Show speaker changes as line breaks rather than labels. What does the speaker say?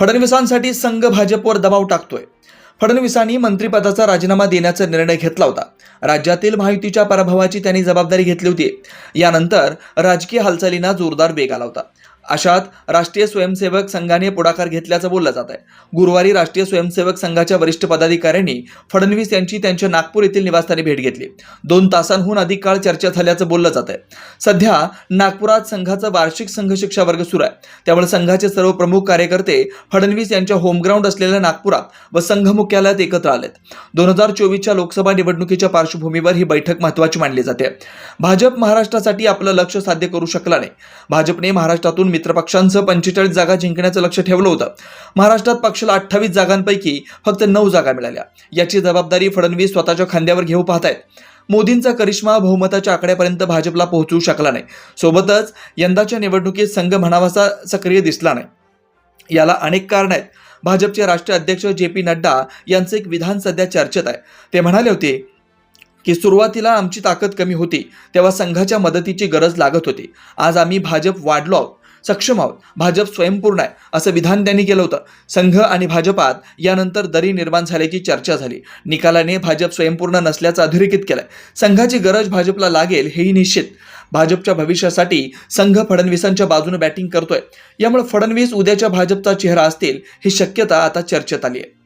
फडणवीसांसाठी संघ भाजपवर दबाव टाकतोय. फडणवीसांनी मंत्रिपदाचा राजीनामा देण्याचा निर्णय घेतला होता. राज्यातील महायुतीच्या पराभवाची त्यांनी जबाबदारी घेतली होती. यानंतर राजकीय हालचालींना जोरदार वेग आला होता. अशात राष्ट्रीय स्वयंसेवक संघाने पुढाकार घेतल्याचं बोललं जात आहे. गुरुवारी राष्ट्रीय स्वयंसेवक संघाच्या वरिष्ठ पदाधिकाऱ्यांनी फडणवीस यांची त्यांच्या नागपूर येथील निवासस्थानी भेट घेतली. दोन तासांहून अधिक काळ चर्चा झाल्याचं बोललं जात आहे. सध्या नागपुरात संघाचा वार्षिक संघ शिक्षा वर्ग सुरू आहे. त्यामुळे संघाचे सर्व प्रमुख कार्यकर्ते फडणवीस यांच्या होमग्राऊंड असलेल्या नागपुरात व संघ मुख्यालयात एकत्र आलेत. दोन हजार चोवीसच्या लोकसभा निवडणुकीच्या पार्श्वभूमीवर ही बैठक महत्वाची मानली जाते. भाजप महाराष्ट्रासाठी आपलं लक्ष साध्य करू शकला नाही. भाजपने महाराष्ट्रातून मित्रपक्षांसह पंचेचाळीस जागा जिंकण्याचं लक्ष ठेवलं होतं. महाराष्ट्रात पक्षाला अठ्ठावीस जागांपैकी फक्त नऊ जागा मिळाल्या. याची जबाबदारी फडणवीस स्वतःच्या खांद्यावर घेऊ पाहतायत. मोदींचा करिश्मा बहुमताच्या आकड्यापर्यंत भाजपला पोहोचू शकला नाही. सोबतच यंदाच्या निवडणुकीत संघ म्हणावासा सक्रिय दिसला नाही. याला अनेक कारण आहेत. भाजपचे राष्ट्रीय अध्यक्ष जे पी नड्डा यांचं एक विधान सध्या चर्चेत आहे. ते म्हणाले होते की सुरुवातीला आमची ताकद कमी होती तेव्हा संघाच्या मदतीची गरज लागत होती. आज आम्ही भाजप वाढलो आहोत. सक्षम आहोत भाजप स्वयंपूर्ण आहे असं विधान त्यांनी केलं होतं. संघ आणि भाजपात यानंतर दरी निर्माण झाल्याची चर्चा झाली. निकालाने भाजप स्वयंपूर्ण नसल्याचं अधोरेखित केलंय. संघाची गरज भाजपला लागेल हेही निश्चित. भाजपच्या भविष्यासाठी संघ फडणवीसांच्या बाजूने बॅटिंग करतोय. यामुळे फडणवीस उद्याच्या भाजपचा चेहरा असतील ही शक्यता आता चर्चेत आली आहे